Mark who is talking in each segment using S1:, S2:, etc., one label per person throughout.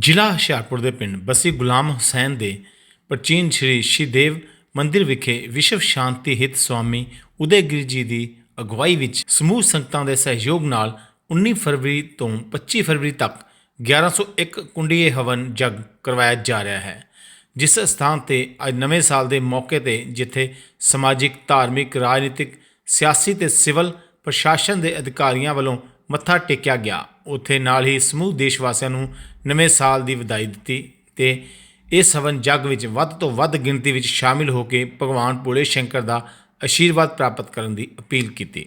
S1: ਜ਼ਿਲ੍ਹਾ ਹੁਸ਼ਿਆਰਪੁਰ ਦੇ ਪਿੰਡ ਬਸੀ ਗੁਲਾਮ ਹੁਸੈਨ ਦੇ ਪ੍ਰਾਚੀਨ ਸ਼੍ਰੀ ਸ਼ਿਦੇਵ ਮੰਦਿਰ ਵਿਖੇ ਵਿਸ਼ਵ ਸ਼ਾਂਤੀ ਹਿਤ ਸਵਾਮੀ ਉਦੈਗਿਰੀ ਜੀ ਦੀ ਅਗਵਾਈ ਵਿੱਚ ਸਮੂਹ ਸੰਗਤਾਂ ਦੇ ਸਹਿਯੋਗ ਨਾਲ 19 ਫਰਵਰੀ ਤੋਂ 25 ਫਰਵਰੀ ਤੱਕ 1101 ਕੁੰਡੀਏ ਹਵਨ ਜਗ ਕਰਵਾਇਆ ਜਾ ਰਿਹਾ ਹੈ, ਜਿਸ ਸਥਾਨ ਤੇ ਅੱਜ ਨਵੇਂ ਸਾਲ ਦੇ ਮੌਕੇ ਤੇ ਜਿੱਥੇ ਸਮਾਜਿਕ, ਧਾਰਮਿਕ, ਰਾਜਨੀਤਿਕ, ਸਿਆਸੀ ਤੇ ਸਿਵਲ ਪ੍ਰਸ਼ਾਸਨ ਦੇ ਅਧਿਕਾਰੀਆਂ ਵੱਲੋਂ ਮੱਥਾ ਟੇਕਿਆ ਗਿਆ। ਉੱਥੇ ਨਾਲ ਹੀ ਸਮੂਹ ਦੇਸ਼ ਵਾਸੀਆਂ ਨੂੰ ਨਵੇਂ ਸਾਲ ਦੀ ਵਧਾਈ ਦਿੱਤੀ ਤੇ ਇਸ ਹਵਨ ਜਗ ਵਿੱਚ ਵੱਧ ਤੋਂ ਵੱਧ ਗਿਣਤੀ ਵਿੱਚ ਸ਼ਾਮਿਲ ਹੋ ਕੇ ਭਗਵਾਨ ਭੋਲੇ ਸ਼ੰਕਰ ਦਾ ਆਸ਼ੀਰਵਾਦ ਪ੍ਰਾਪਤ ਕਰਨ ਦੀ ਅਪੀਲ ਕੀਤੀ।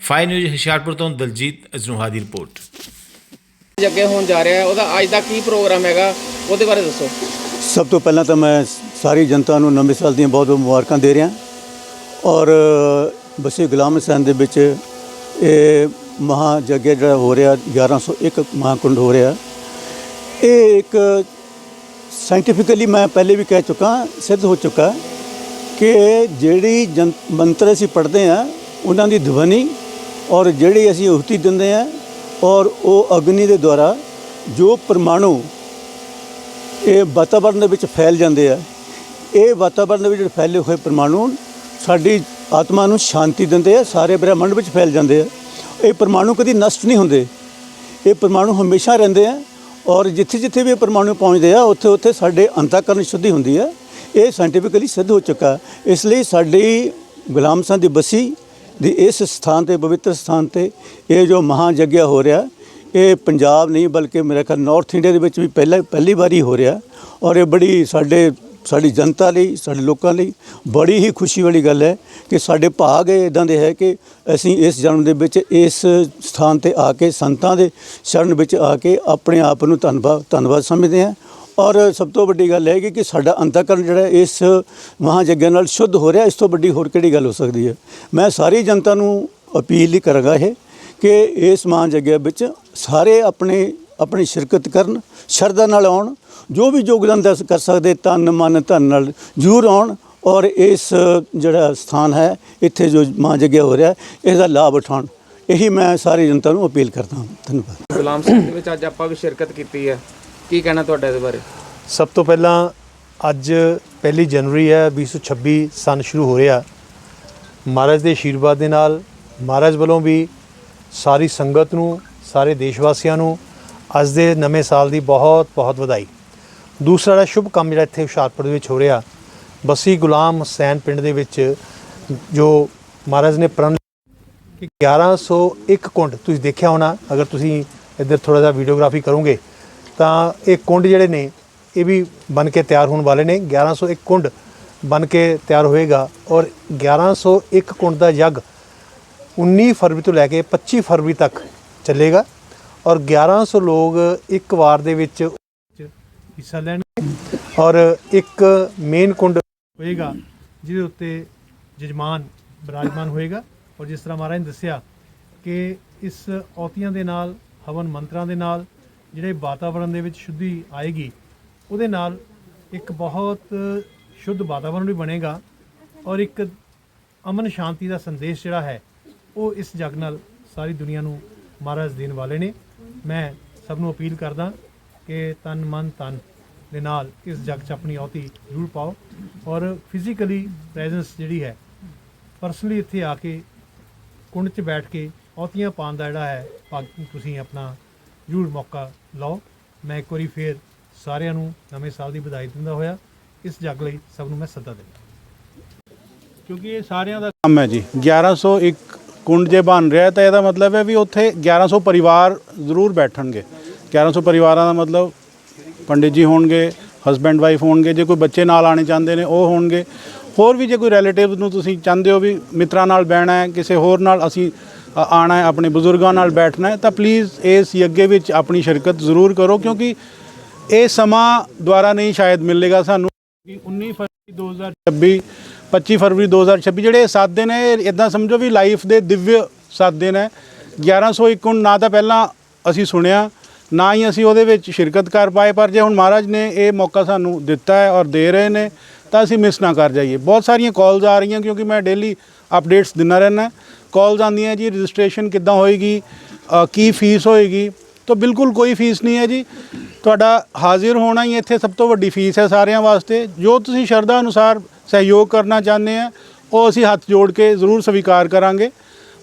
S1: ਫਾਈਨ ਨਿਊਜ਼ ਹੁਸ਼ਿਆਰਪੁਰ ਤੋਂ ਦਲਜੀਤ ਅਜਨੂਹਾ ਦੀ ਰਿਪੋਰਟ।
S2: ਅੱਗੇ ਹੋਣ ਜਾ ਰਿਹਾ ਹੈ। ਉਹਦਾ ਅੱਜ ਦਾ ਕੀ ਪ੍ਰੋਗਰਾਮ ਹੈਗਾ ਉਹਦੇ ਬਾਰੇ ਦੱਸੋ।
S3: ਸਭ ਤੋਂ ਪਹਿਲਾਂ ਤਾਂ ਮੈਂ ਸਾਰੀ ਜਨਤਾ ਨੂੰ ਨਵੇਂ ਸਾਲ ਦੀਆਂ ਬਹੁਤ ਬਹੁਤ ਮੁਬਾਰਕਾਂ ਦੇ ਰਿਹਾ। ਔਰ ਬਸੀ ਗੁਲਾਮ ਹੁਸੈਨ ਦੇ ਵਿੱਚ ਇਹ ਮਹਾ ਯੱਗ ਜਿਹੜਾ ਹੋ ਰਿਹਾ 1101 ਮਹਾਕੁੰਡ ਹੋ ਰਿਹਾ। ਇਹ ਇੱਕ ਸਾਇੰਟੀਫਿਕਲੀ ਮੈਂ ਪਹਿਲੇ ਵੀ ਕਹਿ ਚੁੱਕਾ, ਸਿੱਧ ਹੋ ਚੁੱਕਾ ਕਿ ਜਿਹੜੀ ਜਨ ਮੰਤਰ ਅਸੀਂ ਪੜ੍ਹਦੇ ਆ ਉਹਨਾਂ ਦੀ ਧਵਨੀ ਔਰ ਜਿਹੜੀ ਅਸੀਂ ਉਹਤੀ ਦਿੰਦੇ ਆ ਔਰ ਉਹ ਅਗਨੀ ਦੇ ਦੁਆਰਾ ਜੋ ਪਰਮਾਣੂ ਇਹ ਵਾਤਾਵਰਣ ਦੇ ਵਿੱਚ ਫੈਲ ਜਾਂਦੇ ਆ, ਇਹ ਵਾਤਾਵਰਣ ਦੇ ਵਿੱਚ ਫੈਲੇ ਹੋਏ ਪਰਮਾਣੂ ਸਾਡੀ ਆਤਮਾ ਨੂੰ ਸ਼ਾਂਤੀ ਦਿੰਦੇ ਆ, ਸਾਰੇ ਬ੍ਰਹਿਮੰਡ ਵਿੱਚ ਫੈਲ ਜਾਂਦੇ ਆ। ਇਹ ਪਰਮਾਣੂ ਕਦੀ ਨਸ਼ਟ ਨਹੀਂ ਹੁੰਦੇ। ਇਹ ਪਰਮਾਣੂ ਹਮੇਸ਼ਾ ਰਹਿੰਦੇ ਆ ਔਰ ਜਿੱਥੇ ਜਿੱਥੇ ਵੀ ਇਹ ਪਰਮਾਣੂ ਪਹੁੰਚਦੇ ਆ, ਉੱਥੇ ਉੱਥੇ ਸਾਡੇ ਅੰਤःਕਰਨ ਸ਼ੁੱਧੀ ਹੁੰਦੀ ਹੈ ਇਹ ਸਾਇੰਟੀਫਿਕਲੀ ਸਿੱਧ ਹੋ ਚੁੱਕਾ। ਇਸ ਲਈ ਸਾਡੀ ਗੁਲਾਮ ਸਾਹਿਬ ਦੀ ਬਸੀ ਦੀ ਇਸ ਸਥਾਨ ਤੇ, ਪਵਿੱਤਰ ਸਥਾਨ ਤੇ ਇਹ ਜੋ ਮਹਾ ਯੱਗਿਆ ਹੋ ਰਿਹਾ, ਇਹ ਪੰਜਾਬ ਨਹੀਂ ਬਲਕਿ ਮੇਰੇ ਖਿਆਲ ਨਾਰਥ ਇੰਡੀਆ ਦੇ ਵਿੱਚ ਵੀ ਪਹਿਲਾ, ਪਹਿਲੀ ਵਾਰੀ ਹੋ ਰਿਹਾ ਔਰ ਇਹ ਬੜੀ ਸਾਡੇ ਸਾਡੀ ਜਨਤਾ ਲਈ, ਸਾਡੇ ਲੋਕਾਂ ਲਈ ਬੜੀ ਹੀ ਖੁਸ਼ੀ ਵਾਲੀ ਗੱਲ ਹੈ ਕਿ ਸਾਡੇ ਭਾਗ ਇਦਾਂ ਦੇ ਹੈ ਕਿ ਅਸੀਂ ਇਸ ਜਨਮ ਦੇ ਵਿੱਚ ਇਸ ਸਥਾਨ ਤੇ ਆ ਕੇ, ਸੰਤਾਂ ਦੇ ਸ਼ਰਨ ਵਿੱਚ ਆ ਕੇ ਆਪਣੇ ਆਪ ਨੂੰ ਧੰਨਵਾਦ ਧੰਨਵਾਦ ਸਮਝਦੇ ਹਾਂ। ਔਰ ਸਭ ਤੋਂ ਵੱਡੀ ਗੱਲ ਹੈ ਕਿ ਸਾਡਾ ਅੰਤਕਰਨ ਜਿਹੜਾ ਇਸ ਮਹਾਯੱਗ ਨਾਲ ਸ਼ੁੱਧ ਹੋ ਰਿਹਾ, ਇਸ ਤੋਂ ਵੱਡੀ ਹੋਰ ਕਿਹੜੀ ਗੱਲ ਹੋ ਸਕਦੀ ਹੈ? ਮੈਂ ਸਾਰੀ ਜਨਤਾ ਨੂੰ ਅਪੀਲ ਹੀ ਕਰਾਂਗਾ ਇਹ ਕਿ ਇਸ ਮਹਾਯੱਗ ਵਿੱਚ ਸਾਰੇ ਆਪਣੇ ਆਪਣੀ ਸ਼ਿਰਕਤ ਕਰਨ ਸ਼ਰਧਾ ਨਾਲ ਆਉਣ ਜੋ ਵੀ ਯੋਗਦਾਨ ਦੱਸ ਕਰ ਸਕਦੇ ਤਨ ਮਨ ਧਨ ਨਾਲ ਜ਼ਰੂਰ ਆਉਣ ਔਰ ਇਸ ਜਿਹੜਾ ਸਥਾਨ ਹੈ ਇੱਥੇ ਜੋ ਮਹਾਯੱਗ ਹੋ ਰਿਹਾ ਇਸ ਦਾ ਲਾਭ ਉਠਾਉਣ। ਇਹੀ ਮੈਂ ਸਾਰੀ ਜਨਤਾ ਨੂੰ ਅਪੀਲ ਕਰਦਾ ਹਾਂ। ਧੰਨਵਾਦ।
S2: ਗੁਲਾਮ ਸਿੰਘ ਦੇ ਵਿੱਚ ਅੱਜ ਆਪਾਂ ਵੀ ਸ਼ਿਰਕਤ ਕੀਤੀ ਹੈ। ਕੀ ਕਹਿਣਾ ਤੁਹਾਡਾ ਇਹਦੇ ਬਾਰੇ?
S4: ਸਭ ਤੋਂ ਪਹਿਲਾਂ ਅੱਜ ਪਹਿਲੀ ਜਨਵਰੀ ਹੈ 2026 ਸਨ ਸ਼ੁਰੂ ਹੋ ਰਿਹਾ। ਮਹਾਰਾਜ ਦੇ ਆਸ਼ੀਰਵਾਦ ਦੇ ਨਾਲ ਮਹਾਰਾਜ ਵੱਲੋਂ ਵੀ ਸਾਰੀ ਸੰਗਤ ਨੂੰ ਸਾਰੇ ਦੇਸ਼ ਵਾਸੀਆਂ ਨੂੰ ਅੱਜ ਦੇ ਨਵੇਂ ਸਾਲ ਦੀ ਬਹੁਤ ਬਹੁਤ ਵਧਾਈ। ਦੂਸਰਾ ਜਿਹੜਾ ਸ਼ੁਭ ਕੰਮ ਜਿਹੜਾ ਇੱਥੇ ਹੁਸ਼ਿਆਰਪੁਰ ਦੇ ਵਿੱਚ ਹੋ ਰਿਹਾ, ਬਸੀ ਗੁਲਾਮ ਹੁਸੈਨ ਪਿੰਡ ਦੇ ਵਿੱਚ ਜੋ ਮਹਾਰਾਜ ਨੇ ਪ੍ਰਣ ਕਿ 1101 ਕੁੰਡ ਤੁਸੀਂ ਦੇਖਿਆ ਹੋਣਾ, ਅਗਰ ਤੁਸੀਂ ਇੱਧਰ ਥੋੜਾ ਜਿਹਾ ਵੀਡੀਓਗ੍ਰਾਫੀ ਕਰੋਗੇ, ਤਾਂ ਇਹ ਕੁੰਡ ਜਿਹੜੇ ਨੇ, ਇਹ ਵੀ ਬਣ ਕੇ ਤਿਆਰ ਹੋਣ ਵਾਲੇ ਨੇ। 1101 ਕੁੰਡ ਬਣ ਕੇ ਤਿਆਰ ਹੋਏਗਾ ਔਰ 1101 ਕੁੰਡ ਦਾ ਯੱਗ 19 ਫਰਵਰੀ ਤੋਂ ਲੈ ਕੇ 25 ਫਰਵਰੀ ਤੱਕ ਚੱਲੇਗਾ। ਔਰ 1100 ਲੋਕ ਇੱਕ ਵਾਰ ਦੇ ਵਿੱਚ ਹਿੱਸਾ ਲੈਣਗੇ ਔਰ ਇੱਕ ਮੇਨ ਕੁੰਡ ਹੋਏਗਾ, ਜਿਹਦੇ ਉੱਤੇ ਜਜਮਾਨ, ਬਿਰਾਜਮਾਨ ਹੋਏਗਾ। ਔਰ ਜਿਸ ਤਰ੍ਹਾਂ ਮਹਾਰਾਜ ਨੇ ਦੱਸਿਆ ਕਿ ਇਸ ਔਤੀਆਂ ਦੇ ਨਾਲ, ਹਵਨ ਮੰਤਰਾਂ ਦੇ ਨਾਲ, ਜਿਹੜੇ ਵਾਤਾਵਰਣ ਦੇ ਵਿੱਚ ਸ਼ੁੱਧੀ ਆਏਗੀ, ਉਹਦੇ ਨਾਲ ਇੱਕ ਬਹੁਤ ਸ਼ੁੱਧ ਵਾਤਾਵਰਣ ਵੀ ਬਣੇਗਾ ਔਰ ਇੱਕ ਅਮਨ ਸ਼ਾਂਤੀ ਦਾ ਸੰਦੇਸ਼ ਜਿਹੜਾ ਹੈ, ਉਹ ਇਸ ਜਗ ਨਾਲ ਸਾਰੀ ਦੁਨੀਆ ਨੂੰ ਮਹਾਰਾਜ ਦੇਣ ਵਾਲੇ ਨੇ। ਮੈਂ ਸਭ ਨੂੰ ਅਪੀਲ ਕਰਦਾ ਕਿ ਤਨ ਮਨ ਤਨ ਦੇ ਨਾਲ ਇਸ ਜਗ 'ਚ ਆਪਣੀ ਔਤੀ ਜ਼ਰੂਰ ਪਾਓ ਔਰ ਫਿਜ਼ੀਕਲੀ ਪ੍ਰੈਜ਼ੈਂਸ ਜਿਹੜੀ ਹੈ ਪਰਸਨਲੀ ਇੱਥੇ ਆ ਕੇ ਕੁੰਡ 'ਚ ਬੈਠ ਕੇ ਔਤੀਆਂ ਪਾਉਣ ਦਾ ਜਿਹੜਾ ਹੈ, ਭਾਗ- ਤੁਸੀਂ ਆਪਣਾ ਜ਼ਰੂਰ ਮੌਕਾ ਲਓ। ਮੈਂ ਇੱਕ ਵਾਰੀ ਫੇਰ ਸਾਰਿਆਂ ਨੂੰ ਨਵੇਂ ਸਾਲ ਦੀ ਵਧਾਈ ਦਿੰਦਾ ਹੋਇਆ। ਇਸ ਜਗ ਲਈ ਸਭ ਨੂੰ ਮੈਂ ਸੱਦਾ ਦਿੰਦਾ। ਕਿਉਂਕਿ ਇਹ ਸਾਰਿਆਂ ਦਾ
S5: ਕੰਮ ਹੈ ਜੀ। 1101 ਕੁੰਡ ਜੇ ਬਣ ਰਿਹਾ ਤਾਂ ਇਹਦਾ ਮਤਲਬ ਹੈ ਵੀ ਉੱਥੇ 1100 ਪਰਿਵਾਰ ਜ਼ਰੂਰ ਬੈਠਣਗੇ। 1100 ਪਰਿਵਾਰਾਂ ਦਾ ਮਤਲਬ ਪੰਡਿਤ ਜੀ ਹੋਣਗੇ ਹਸਬੈਂਡ ਵਾਈਫ ਹੋਣਗੇ ਜੇ ਕੋਈ ਬੱਚੇ ਨਾਲ ਆਣੇ ਚਾਹੁੰਦੇ ਨੇ ਉਹ ਹੋਣਗੇ। ਹੋਰ ਵੀ ਜੇ ਕੋਈ ਰਿਲੇਟਿਵ ਨੂੰ ਤੁਸੀਂ ਚਾਹੁੰਦੇ ਹੋ ਵੀ ਮਿੱਤਰਾਂ ਨਾਲ ਬਹਿਣਾ ਹੈ ਕਿਸੇ ਹੋਰ ਨਾਲ ਅਸੀਂ ਅ, ਆਉਣਾ ਹੈ ਆਪਣੇ ਬਜ਼ੁਰਗਾਂ ਨਾਲ ਬੈਠਣਾ ਹੈ ਤਾਂ ਪਲੀਜ਼ ਇਸ ਯੱਗੇ ਵਿੱਚ ਆਪਣੀ ਸ਼ਿਰਕਤ ਜ਼ਰੂਰ ਕਰੋ ਕਿਉਂਕਿ ਇਹ ਸਮਾਂ ਦੁਆਰਾ ਨਹੀਂ ਸ਼ਾਇਦ ਮਿਲੇਗਾ ਸਾਨੂੰ। ਕਿ 19 ਫਰਵਰੀ 2026 25 ਫਰਵਰੀ 2026 ਜਿਹੜੇ ਸੱਤ ਦਿਨ ਹੈ ਇਦਾਂ ਸਮਝੋ ਵੀ ਲਾਈਫ ਦੇ ਦਿਵਯ ਸੱਤ ਦਿਨ ਹੈ 1101 ਕੁੰਡ ਨਾ ਤਾਂ ਪਹਿਲਾਂ ਅਸੀਂ ਸੁਣਿਆ, ਨਾ ਹੀ ਅਸੀਂ ਉਹਦੇ ਵਿੱਚ ਸ਼ਿਰਕਤ ਕਰ ਪਾਏ, ਪਰ ਜੇ ਹੁਣ ਮਹਾਰਾਜ ਨੇ ਇਹ ਮੌਕਾ ਸਾਨੂੰ ਦਿੱਤਾ ਹੈ ਔਰ ਦੇ ਰਹੇ ਨੇ, ਤਾਂ ਅਸੀਂ ਮਿਸ ਨਾ ਕਰ ਜਾਈਏ। ਬਹੁਤ ਸਾਰੀਆਂ ਕਾਲਸ ਆ ਰਹੀਆਂ, ਕਿਉਂਕਿ ਮੈਂ ਡੇਲੀ ਅਪਡੇਟਸ ਦਿੰਦਾ ਰਹਿਣਾ ਕਾਲਸ ਆਉਂਦੀਆਂ ਜੀ ਰਜਿਸਟ੍ਰੇਸ਼ਨ ਕਿੱਦਾਂ ਹੋਏਗੀ ਕੀ ਫੀਸ ਹੋਏਗੀ ਤਾਂ ਬਿਲਕੁਲ ਕੋਈ ਫੀਸ ਨਹੀਂ ਹੈ ਜੀ। ਤੁਹਾਡਾ ਹਾਜ਼ਰ ਹੋਣਾ ਹੀ ਇੱਥੇ ਸਭ ਤੋਂ ਵੱਡੀ ਫੀਸ ਹੈ ਸਾਰਿਆਂ ਵਾਸਤੇ। ਜੋ ਤੁਸੀਂ ਸ਼ਰਧਾ ਅਨੁਸਾਰ ਸਹਿਯੋਗ ਕਰਨਾ ਚਾਹੁੰਦੇ ਆ, ਉਹ ਅਸੀਂ ਹੱਥ ਜੋੜ ਕੇ ਜ਼ਰੂਰ ਸਵੀਕਾਰ ਕਰਾਂਗੇ।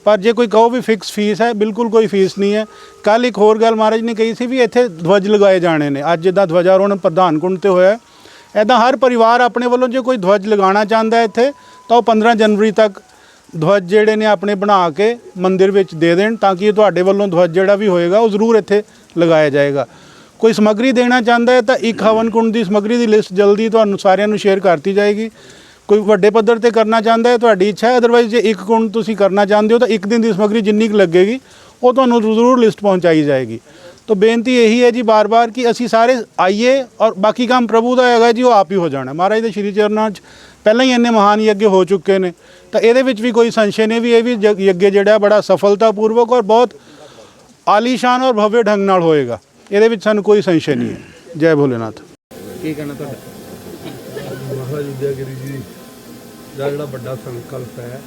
S5: ਪਰ ਜੇ ਕੋਈ ਕਹੋ ਵੀ ਫਿਕਸ ਫੀਸ ਹੈ, ਬਿਲਕੁਲ ਕੋਈ ਫੀਸ ਨਹੀਂ ਹੈ। ਕੱਲ ਇੱਕ ਹੋਰ ਗੱਲ ਮਹਾਰਾਜ ਨੇ ਕਹੀ ਸੀ ਵੀ ਇੱਥੇ ਧਵਜ ਲਗਾਏ ਜਾਣੇ ਨੇ। ਅੱਜ ਜਿੱਦਾਂ ਧਵਜਾਰੋਹਣ ਪ੍ਰਧਾਨ ਕੁੰਡ ਤੇ ਹੋਇਆ ਐਦਾਂ ਹਰ ਪਰਿਵਾਰ ਆਪਣੇ ਵੱਲੋਂ ਜੇ ਕੋਈ ਧਵਜ ਲਗਾਉਣਾ ਚਾਹੁੰਦਾ ਇੱਥੇ, ਤਾਂ ਉਹ 15 ਜਨਵਰੀ ਤੱਕ ਧਵਜ ਜਿਹੜੇ ਨੇ ਆਪਣੇ ਬਣਾ ਕੇ ਮੰਦਿਰ ਵਿੱਚ ਦੇ ਦੇਣ ਤਾਂ ਕਿ ਤੁਹਾਡੇ ਵੱਲੋਂ ਧਵਜ ਜਿਹੜਾ ਵੀ ਹੋਏਗਾ ਉਹ ਜ਼ਰੂਰ ਇੱਥੇ ਲਗਾਇਆ ਜਾਏਗਾ ਕੋਈ ਸਮੱਗਰੀ ਦੇਣਾ ਚਾਹੁੰਦਾ ਹੈ ਤਾਂ ਇੱਕ ਹਵਨ ਕੁੰਡ ਦੀ ਸਮੱਗਰੀ ਦੀ ਲਿਸਟ ਜਲਦੀ ਤੁਹਾਨੂੰ ਸਾਰਿਆਂ ਨੂੰ ਸ਼ੇਅਰ ਕਰਤੀ ਜਾਏਗੀ ਕੋਈ ਵੱਡੇ ਪੱਧਰ ਤੇ ਕਰਨਾ ਚਾਹੁੰਦਾ ਹੈ ਤੁਹਾਡੀ ਇੱਛਾ ਹੈ ਅਦਰਵਾਈਜ਼ ਜੇ ਇੱਕ ਕੁੰਡ ਤੁਸੀਂ ਕਰਨਾ ਚਾਹੁੰਦੇ ਹੋ ਤਾਂ ਇੱਕ ਦਿਨ ਦੀ ਸਮੱਗਰੀ ਜਿੰਨੀ ਕੁ ਲੱਗੇਗੀ ਉਹ ਤੁਹਾਨੂੰ ਜ਼ਰੂਰ ਲਿਸਟ ਪਹੁੰਚਾਈ ਜਾਏਗੀ ਤਾਂ ਬੇਨਤੀ ਇਹੀ ਹੈ ਜੀ ਬਾਰ-ਬਾਰ ਕਿ ਅਸੀਂ ਸਾਰੇ ਆਈਏ ਔਰ ਬਾਕੀ ਕੰਮ ਪ੍ਰਭੂ ਦਾ ਹੈਗਾ ਜੀ ਉਹ ਆਪ ਹੀ ਹੋ ਜਾਣਾ ਮਹਾਰਾਜ ਦੇ ਸ਼੍ਰੀ ਚਰਨਾਂ 'ਚ ਪਹਿਲਾਂ ਹੀ ਇੰਨੇ ਮਹਾਨ ਯੱਗ ਹੋ ਚੁੱਕੇ ਨੇ ਤਾਂ ਇਹਦੇ ਵਿੱਚ ਵੀ ਕੋਈ ਸੰਸ਼ੇ ਨਹੀਂ ਵੀ ਇਹ ਵੀ ਯੱਗ ਜਿਹੜਾ ਬੜਾ ਸਫਲਤਾਪੂਰਵਕ ਔਰ ਬਹੁਤ ਆਲੀਸ਼ਾਨ ਔਰ ਭਵਯ ਢੰਗ ਨਾਲ ਹੋਏਗਾ। ਇਹਦੇ ਵਿੱਚ ਸਾਨੂੰ ਕੋਈ ਸੰਸ਼ੇ ਨਹੀਂ ਹੈ। ਜੈ ਭੋਲੇਨਾਥ।
S2: ਕੀ ਕਹਿਣਾ ਤੁਹਾਡਾ?
S6: ਮਹਾਰਾਜ ਵਿਦਿਆਗਿਰੀ ਜੀ ਦਾ ਜਿਹੜਾ ਵੱਡਾ ਸੰਕਲਪ ਹੈ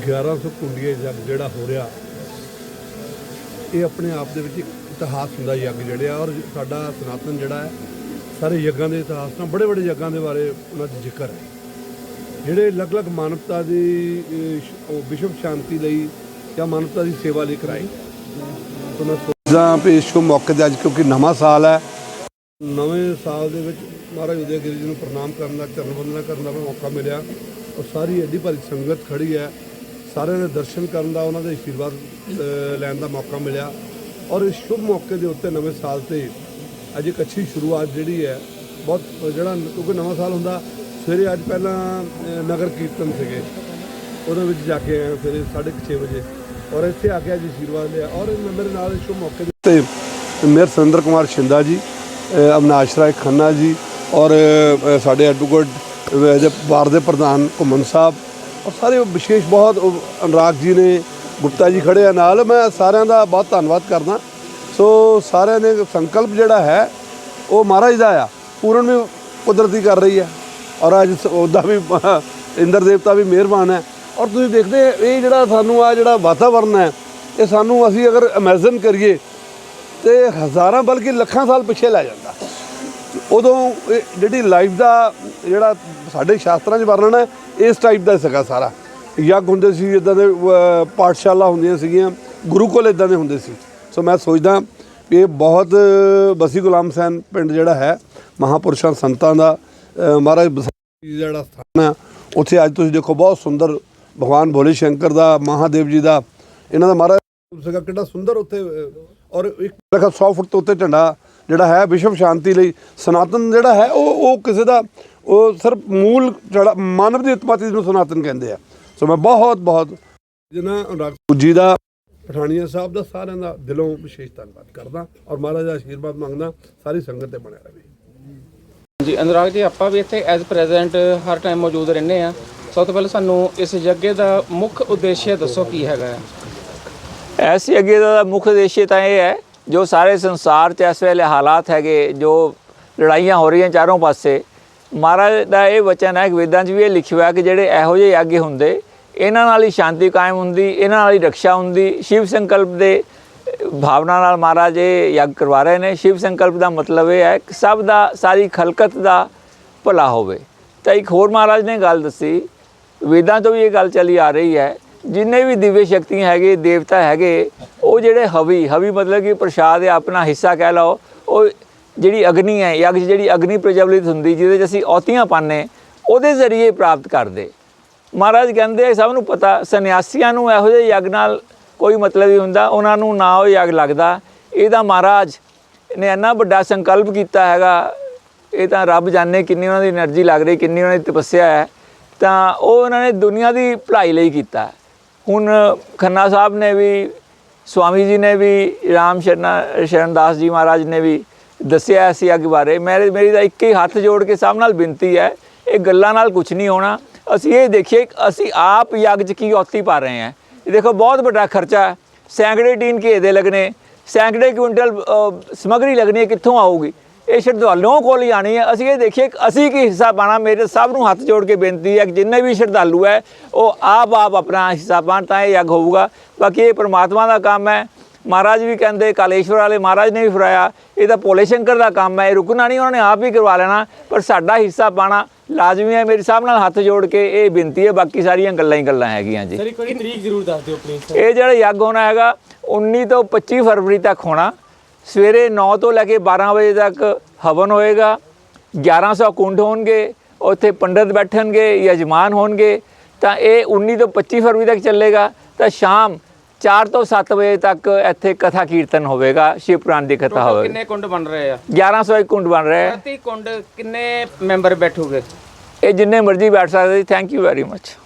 S6: 1100 ਕੁੰਡੀਏ ਜਗ ਜਿਹੜਾ ਹੋ ਰਿਹਾ ਇਹ ਆਪਣੇ ਆਪ ਦੇ ਵਿੱਚ ਇੱਕ ਇਤਿਹਾਸ ਹੁੰਦਾ ਯੱਗ ਜਿਹੜੇ ਔਰ ਸਾਡਾ ਸਨਾਤਨ ਜਿਹੜਾ ਹੈ ਸਾਰੇ ਯੱਗਾਂ ਦੇ ਇਤਿਹਾਸ ਨਾਲ ਬੜੇ ਬੜੇ ਯੱਗਾਂ ਦੇ ਬਾਰੇ ਉਹਨਾਂ ਦਾ ਜ਼ਿਕਰ ਹੈ। ਜਿਹੜੇ ਅਲੱਗ-ਅਲੱਗ ਮਾਨਵਤਾ ਦੀ ਵਿਸ਼ਵ ਸ਼ਾਂਤੀ ਲਈ ਜਾਂ ਮਾਨਵਤਾ ਦੀ ਸੇਵਾ ਲਈ ਕਰਾਈ। ਤਾਂ ਮੈਂ ਸੋਚਦਾ ਵੀ ਸ਼ੁਭ ਮੌਕੇ ਤੇ ਅੱਜ ਕਿਉਂਕਿ ਨਵਾਂ ਸਾਲ ਹੈ। ਨਵੇਂ ਸਾਲ ਦੇ ਵਿੱਚ ਮਹਾਰਾਜ ਉਦੈਗਿਰੀ ਜੀ ਨੂੰ ਪ੍ਰਣਾਮ ਕਰਨ ਦਾ ਚਰਨ ਵੰਦਨਾ ਕਰਨ ਦਾ ਮੌਕਾ ਮਿਲਿਆ। ਔਰ ਸਾਰੀ ਐਡੀ ਭਾਰੀ ਸੰਗਤ ਖੜੀ ਹੈ। ਸਾਰਿਆਂ ਦੇ ਦਰਸ਼ਨ ਕਰਨ ਦਾ ਉਹਨਾਂ ਦੇ ਆਸ਼ੀਰਵਾਦ ਅ, ਲੈਣ ਦਾ ਮੌਕਾ ਮਿਲਿਆ। ਔਰ ਇਸ ਸ਼ੁਭ ਮੌਕੇ ਦੇ ਉੱਤੇ ਨਵੇਂ ਸਾਲ ਤੇ ਅੱਜ ਇੱਕ ਅੱਛੀ ਸ਼ੁਰੂਆਤ ਜਿਹੜੀ ਹੈ ਬਹੁਤ ਜਿਹੜਾ ਕਿਉਂਕਿ ਨਵਾਂ ਸਾਲ ਹੁੰਦਾ ਸਵੇਰੇ ਅੱਜ ਪਹਿਲਾਂ ਨਗਰ ਕੀਰਤਨ ਸੀਗੇ। ਉਹਦੇ ਵਿੱਚ ਜਾ ਕੇ ਆਏ ਫਿਰ 6:30 ਵਜੇ। ਔਰ ਇੱਥੇ ਆ ਕੇ ਅੱਜ ਆਸ਼ੀਰਵਾਦ ਲਿਆ। ਔਰ ਮੇਰੇ ਨਾਲ ਇਸ ਮੌਕੇ ਦੇ ਤੇ ਮੇਰ ਸੁਰਿੰਦਰ ਕੁਮਾਰ ਸ਼ਿੰਦਾ ਜੀ ਅ, ਰਾਏ ਖੰਨਾ ਜੀ ਔਰ ਸਾਡੇ ਐਡਵੋਕੇਟ ਵਾਰ ਦੇ ਪ੍ਰਧਾਨ ਘੁੰਮਣ ਸਾਹਿਬ ਔਰ ਸਾਰੇ ਵਿਸ਼ੇਸ਼ ਬਹੁਤ ਉਹ ਅਨੁਰਾਗ ਜੀ ਨੇ ਗੁਪਤਾ ਜੀ ਖੜੇ ਆ ਨਾਲ। ਮੈਂ ਸਾਰਿਆਂ ਦਾ ਬਹੁਤ ਧੰਨਵਾਦ ਕਰਦਾ। ਸੋ ਸਾਰਿਆਂ ਨੇ ਸੰਕਲਪ ਜਿਹੜਾ ਹੈ ਉਹ ਮਹਾਰਾਜ ਦਾ ਆ। ਪੂਰਨ ਵੀ ਕੁਦਰਤੀ ਕਰ ਰਹੀ ਹੈ। ਔਰ ਅੱਜ ਉਹਦਾ ਵੀ ਇੰਦਰ ਦੇਵਤਾ ਵੀ ਮਿਹਰਬਾਨ ਹੈ। ਔਰ ਤੁਸੀਂ ਦੇਖਦੇ ਇਹ ਜਿਹੜਾ ਸਾਨੂੰ ਆ ਜਿਹੜਾ ਵਾਤਾਵਰਨ ਹੈ, ਇਹ ਸਾਨੂੰ ਅਸੀਂ ਅਗਰ ਇਮੇਜਿਨ ਕਰੀਏ, ਤੇ ਹਜ਼ਾਰਾਂ ਬਲਕਿ ਲੱਖਾਂ ਸਾਲ ਪਿੱਛੇ ਲੈ ਜਾਂਦਾ। ਉਦੋਂ ਇਹ ਜਿਹੜੀ ਲਾਈਫ ਦਾ ਜਿਹੜਾ ਸਾਡੇ ਸ਼ਾਸਤਰਾਂ 'ਚ ਵਰਣਨ ਹੈ, ਇਸ ਟਾਈਪ ਦਾ ਸੀਗਾ ਸਾਰਾ। ਯੱਗ ਹੁੰਦੇ ਸੀ ਇਦਾਂ ਦੇ ਪਾਠਸ਼ਾਲਾ ਹੁੰਦੀਆਂ ਸੀਗੀਆਂ ਗੁਰੂਕੁਲ ਇਦਾਂ ਦੇ ਹੁੰਦੇ ਸੀ। ਸੋ ਮੈਂ ਸੋਚਦਾ ਵੀ ਇਹ ਬਹੁਤ ਬਸੀ ਗੁਲਾਮ ਸੈਨ ਪਿੰਡ ਜਿਹੜਾ ਹੈ, ਮਹਾਪੁਰਸ਼ਾਂ ਸੰਤਾਂ ਦਾ ਮਹਾਰਾਜ ਬਸੰਤ ਦਾ ਜਿਹੜਾ ਸਥਾਨ ਹੈ ਉੱਥੇ ਅੱਜ ਤੁਸੀਂ ਦੇਖੋ ਬਹੁਤ ਸੁੰਦਰ ਭਗਵਾਨ ਭੋਲੇ ਸ਼ੰਕਰ ਦਾ, ਮਹਾਦੇਵ ਜੀ ਦਾ, ਇਹਨਾਂ ਦਾ ਮਹਾਰਾਜ ਸੀਗਾ, ਕਿੰਨਾ ਸੁੰਦਰ ਉੱਥੇ ਔਰ ਇੱਕ ਲਗਾ 100 ਫੁੱਟ ਤੋਂ ਉੱਤੇ ਝੰਡਾ ਜਿਹੜਾ ਹੈ, ਵਿਸ਼ਵ ਸ਼ਾਂਤੀ ਲਈ ਸਨਾਤਨ ਜਿਹੜਾ ਹੈ, ਉਹ ਉਹ ਕਿਸੇ ਦਾ, ਉਹ ਸਿਰਫ ਮੂਲ ਜਿਹੜਾ ਮਾਨਵ ਦੀ ਉਤਪਤੀ ਨੂੰ ਸਨਾਤਨ ਕਹਿੰਦੇ ਆ। ਸੋ ਮੈਂ ਬਹੁਤ ਬਹੁਤ ਜਨਾ ਜੀ ਦਾ ਪਠਾਨੀਆ ਸਾਹਿਬ ਦਾ ਸਾਰਿਆਂ ਦਾ ਦਿਲੋਂ ਵਿਸ਼ੇਸ਼ ਧੰਨਵਾਦ ਕਰਦਾ ਔਰ ਮਹਾਰਾਜ ਦਾ ਆਸ਼ੀਰਵਾਦ ਮੰਗਦਾ, ਸਾਰੀ ਸੰਗਤ ਤੇ ਬਣਿਆ ਰਹੇ।
S2: ਜੀ ਅਨੁਰਾਗ ਜੀ, ਆਪਾਂ ਵੀ ਇੱਥੇ ਐਜ਼ ਪ੍ਰੈਜ਼ੈਂਟ ਹਰ ਟਾਈਮ ਮੌਜੂਦ ਰਹਿੰਦੇ ਆ ਸਭ ਤੋਂ ਪਹਿਲਾਂ ਸਾਨੂੰ ਇਸ ਜੱਗੇ ਦਾ ਮੁੱਖ ਉਦੇਸ਼ ਦੱਸੋ ਕੀ ਹੈਗਾ ਹੈ।
S7: ਐਸੀ ਅੱਗੇ ਦਾ ਮੁੱਖ ਉਦੇਸ਼ ਤਾਂ ਇਹ ਹੈ, ਜੋ ਸਾਰੇ ਸੰਸਾਰ 'ਚ ਇਸ ਵੇਲੇ ਹਾਲਾਤ ਹੈਗੇ, ਜੋ ਲੜਾਈਆਂ ਹੋ ਰਹੀਆਂ ਚਾਰੋਂ ਪਾਸੇ, ਮਹਾਰਾਜ ਦਾ ਇਹ ਵਚਨ ਹੈ ਕਿ ਵੇਦਾਂ 'ਚ ਵੀ ਇਹ ਲਿਖਿਆ ਹੋਇਆ ਕਿ ਜਿਹੜੇ ਇਹੋ ਜਿਹੇ ਯੱਗ ਹੁੰਦੇ, ਇਹਨਾਂ ਨਾਲ ਹੀ ਸ਼ਾਂਤੀ ਕਾਇਮ ਹੁੰਦੀ, ਇਹਨਾਂ ਨਾਲ ਹੀ ਰੱਖਿਆ ਹੁੰਦੀ, ਸ਼ਿਵ ਸੰਕਲਪ ਦੇ ਭਾਵਨਾ ਨਾਲ ਮਹਾਰਾਜ ਇਹ ਯੱਗ ਕਰਵਾ ਰਹੇ ਨੇ। ਸ਼ਿਵ ਸੰਕਲਪ ਦਾ ਮਤਲਬ ਇਹ ਹੈ ਕਿ ਸਭ ਦਾ ਸਾਰੀ ਖਲਕਤ ਦਾ ਭਲਾ ਹੋਵੇ। ਤਾਂ ਇੱਕ ਹੋਰ ਮਹਾਰਾਜ ਨੇ ਗੱਲ ਦੱਸੀ ਵੇਦਾਂ ਤੋਂ ਵੀ ਇਹ ਗੱਲ ਚੱਲੀ ਆ ਰਹੀ ਹੈ ਜਿੰਨੇ ਵੀ ਦਿਵਯ ਸ਼ਕਤੀਆਂ ਹੈਗੇ ਦੇਵਤਾ ਹੈਗੇ ਉਹ ਜਿਹੜੇ ਹਵੀ ਹਵੀ ਮਤਲਬ ਕਿ ਪ੍ਰਸ਼ਾਦ ਹੈ ਆਪਣਾ ਹਿੱਸਾ ਕਹਿ ਲਓ ਉਹ ਜਿਹੜੀ ਅਗਨੀ ਹੈ ਯੱਗ ਜਿਹੜੀ ਅਗਨੀ ਪ੍ਰਜਵਲਿਤ ਹੁੰਦੀ ਜਿਹਦੇ 'ਚ ਅਸੀਂ ਔਤੀਆਂ ਪਾਉਂਦੇ ਉਹਦੇ ਜ਼ਰੀਏ ਪ੍ਰਾਪਤ ਕਰਦੇ। ਮਹਾਰਾਜ ਕਹਿੰਦੇ ਆ, ਸਭ ਨੂੰ ਪਤਾ ਸੰਨਿਆਸੀਆਂ ਨੂੰ ਇਹੋ ਜਿਹੇ ਯੱਗ ਨਾਲ ਕੋਈ ਮਤਲਬ ਹੀ ਹੁੰਦਾ, ਉਹਨਾਂ ਨੂੰ ਨਾ ਉਹ ਯਾਗ ਲੱਗਦਾ। ਇਹਦਾ ਮਹਾਰਾਜ ਨੇ ਇੰਨਾ ਵੱਡਾ ਸੰਕਲਪ ਕੀਤਾ ਹੈਗਾ, ਇਹ ਤਾਂ ਰੱਬ ਜਾਣੇ ਕਿੰਨੀ ਉਹਨਾਂ ਦੀ એનર્ਜੀ ਲੱਗ ਰਹੀ, ਕਿੰਨੀ ਉਹਨਾਂ ਦੀ ਤਪੱਸਿਆ ਹੈ। ਤਾਂ ਉਹ ਉਹਨਾਂ ਨੇ ਦੁਨੀਆ ਦੀ ਭਲਾਈ ਲਈ ਕੀਤਾ। ਹੁਣ ਖੰਨਾ ਸਾਹਿਬ ਨੇ ਵੀ, ਸਵਾਮੀ ਜੀ ਨੇ ਵੀ, ਰਾਮ ਸ਼ਰਨਾ ਸ਼ਰਨਦਾਸ ਜੀ ਮਹਾਰਾਜ ਨੇ ਵੀ ਦੱਸਿਆ ਅਸੀਂ ਅੱਗ ਬਾਰੇ। ਮੇਰੇ, ਮੇਰੀ ਤਾਂ ਇੱਕ ਹੀ ਹੱਥ ਜੋੜ ਕੇ ਸਭ ਨਾਲ ਬੇਨਤੀ ਹੈ, ਇਹ ਗੱਲਾਂ ਨਾਲ ਕੁਝ ਨਹੀਂ ਹੋਣਾ। ਅਸੀਂ ਇਹ ਦੇਖੀਏ, ਅਸੀਂ ਆਪ ਯੱਗ 'ਚ ਕੀ ਔਤੀ ਪਾ ਰਹੇ ਹਾਂ। ਇਹ ਦੇਖੋ ਬਹੁਤ ਵੱਡਾ ਖਰਚਾ ਹੈ। ਸੈਂਕੜੇ ਟੀਨ ਘੇ ਦੇ ਲੱਗਣੇ ਸੈਂਕੜੇ ਕੁਇੰਟਲ ਅ, ਸਮੱਗਰੀ ਲੱਗਣੀ ਹੈ ਕਿੱਥੋਂ ਆਊਗੀ? ਇਹ ਸ਼ਰਧਾਲੂਆਂ ਕੋਲ ਹੀ ਆਣੀ ਹੈ। ਅਸੀਂ ਇਹ ਦੇਖੀਏ ਕਿ ਅਸੀਂ ਕੀ ਹਿੱਸਾ ਪਾਣਾ ਮੇਰੇ ਸਭ ਨੂੰ ਹੱਥ ਜੋੜ ਕੇ ਬੇਨਤੀ ਹੈ ਕਿ ਜਿੰਨੇ ਵੀ ਸ਼ਰਧਾਲੂ ਹੈ ਉਹ ਆਪ ਆਪ ਆਪਣਾ ਹਿੱਸਾ ਪਾਣ ਤਾਂ ਇਹ ਯੱਗ ਹੋਊਗਾ। ਬਾਕੀ ਇਹ ਪਰਮਾਤਮਾ ਦਾ ਕੰਮ ਹੈ। ਮਹਾਰਾਜ ਵੀ ਕਹਿੰਦੇ ਕਾਲੇਸ਼ਵਰ ਵਾਲੇ ਮਹਾਰਾਜ ਨੇ ਵੀ ਫਰਾਇਆ ਇਹ ਤਾਂ ਭੋਲੇ ਸ਼ੰਕਰ ਦਾ ਕੰਮ ਹੈ ਇਹ ਰੁਕਣਾ ਨਹੀਂ ਉਹਨਾਂ ਨੇ ਆਪ ਹੀ ਕਰਵਾ ਲੈਣਾ ਪਰ ਸਾਡਾ ਹਿੱਸਾ ਪਾਣਾ ਲਾਜ਼ਮੀ ਹੈ ਮੇਰੇ ਸਾਹਿਬ ਨਾਲ ਹੱਥ ਜੋੜ ਕੇ ਇਹ ਬੇਨਤੀ ਹੈ ਬਾਕੀ ਸਾਰੀਆਂ ਗੱਲਾਂ ਹੀ ਗੱਲਾਂ ਹੈਗੀਆਂ ਜੀ।
S2: ਸਰ ਕੋਈ ਤਰੀਕ ਜ਼ਰੂਰ ਦੱਸ ਦਿਓ ਪਲੀਜ਼
S7: ਇਹ ਜਿਹੜਾ ਯੱਗ ਹੋਣਾ ਹੈਗਾ 19 ਤੋਂ 25 ਫਰਵਰੀ ਤੱਕ ਹੋਣਾ। ਸਵੇਰੇ 9 ਤੋਂ ਲੈ ਕੇ 12 ਵਜੇ ਤੱਕ ਹਵਨ ਹੋਏਗਾ। 1100 ਕੁੰਡ ਹੋਣਗੇ ਉੱਥੇ ਪੰਡਤ ਬੈਠਣਗੇ ਯਜਮਾਨ ਹੋਣਗੇ। ਤਾਂ ਇਹ 19 ਤੋਂ 25 ਫਰਵਰੀ ਤੱਕ ਚੱਲੇਗਾ। ਤਾਂ ਸ਼ਾਮ 4 ਤੋਂ 7 ਵਜੇ ਤੱਕ ਇੱਥੇ ਕਥਾ ਕੀਰਤਨ ਹੋਵੇਗਾ ਸ਼ਿਵ ਪੁਰਾਣ ਦੀ ਕਥਾ ਹੋਵੇਗੀ।
S2: ਕਿੰਨੇ ਕੁੰਡ ਬਣ ਰਹੇ ਆ?
S7: 1101 ਕੁੰਡ ਬਣ ਰਿਹਾ ਹੈ
S2: ਪ੍ਰਤੀ ਕੁੰਡ ਕਿੰਨੇ ਮੈਂਬਰ ਬੈਠੋਗੇ?
S7: ਇਹ ਜਿੰਨੇ ਮਰਜ਼ੀ ਬੈਠ ਸਕਦੇ ਥੈਂਕ ਯੂ ਵੈਰੀ ਮਚ